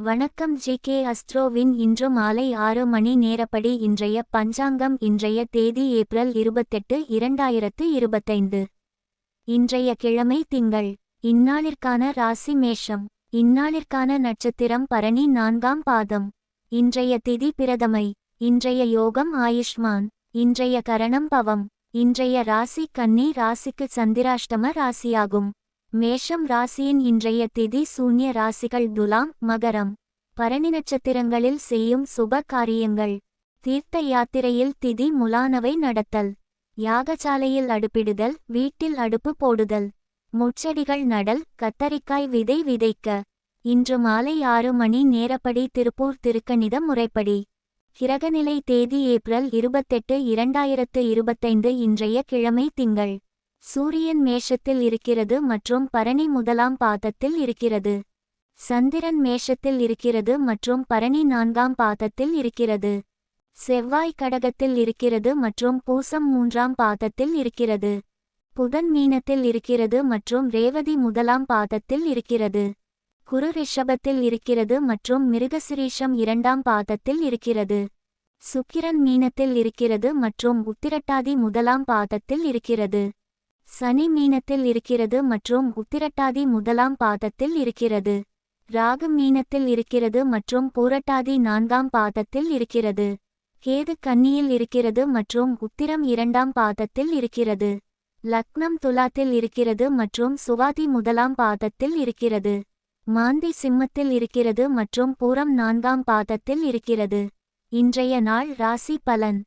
வணக்கம் G K அஸ்ட்ரோவின் இன்று மாலை ஆறு மணி நேரப்படி இன்றைய பஞ்சாங்கம் இன்றைய தேதி ஏப்ரல் இருபத்தெட்டு இரண்டாயிரத்து இருபத்தைந்து. இன்றைய கிழமை திங்கள். இந்நாளிற்கான ராசி மேஷம். இந்நாளிற்கான நட்சத்திரம் பரணி நான்காம் பாதம். இன்றைய திதி பிரதமை. இன்றைய யோகம் ஆயுஷ்மான். இன்றைய கரணம் பவம். இன்றைய ராசி கன்னி ராசிக்கு சந்திராஷ்டம ராசியாகும். மேஷம் ராசியின் இன்றைய திதி சூன்ய ராசிகள் துலாம் மகரம். பரணி நட்சத்திரங்களில் செய்யும் சுப காரியங்கள். தீர்த்த யாத்திரையில் திதி முலானவை நடத்தல். யாகசாலையில் அடுப்பிடுதல் வீட்டில் அடுப்பு போடுதல். முச்செடிகள் நடல் கத்தரிக்காய் விதை விதைக்க. இன்று மாலை ஆறு மணி நேரப்படி திருப்பூர் திருக்கணித முறைப்படி. கிரகநிலை தேதி ஏப்ரல் இருபத்தெட்டு இரண்டாயிரத்து இருபத்தைந்து இன்றைய கிழமை திங்கள். சூரியன் மேஷத்தில் இருக்கிறது மற்றும் பரணி முதலாம் பாதத்தில் இருக்கிறது. சந்திரன் மேஷத்தில் இருக்கிறது மற்றும் பரணி நான்காம் பாதத்தில் இருக்கிறது. செவ்வாய் கடகத்தில் இருக்கிறது மற்றும் பூசம் மூன்றாம் பாதத்தில் இருக்கிறது. புதன் மீனத்தில் இருக்கிறது மற்றும் ரேவதி முதலாம் பாதத்தில் இருக்கிறது. குரு ரிஷபத்தில் இருக்கிறது மற்றும் மிருகசிரீஷம் இரண்டாம் பாதத்தில் இருக்கிறது. சுக்கிரன் மீனத்தில் இருக்கிறது மற்றும் உத்திரட்டாதி முதலாம் பாதத்தில் இருக்கிறது. சனி மீனத்தில் இருக்கிறது மற்றும் உத்திரட்டாதி முதலாம் பாதத்தில் இருக்கிறது. ராகு மீனத்தில் இருக்கிறது மற்றும் பூரட்டாதி நான்காம் பாதத்தில் இருக்கிறது. கேது கன்னியில் இருக்கிறது மற்றும் உத்திரம் இரண்டாம் பாதத்தில் இருக்கிறது. லக்னம் துலாத்தில் இருக்கிறது மற்றும் சுவாதி முதலாம் பாதத்தில் இருக்கிறது. மாந்தி சிம்மத்தில் இருக்கிறது மற்றும் பூரம் நான்காம் பாதத்தில் இருக்கிறது. இன்றைய நாள் ராசி பலன்.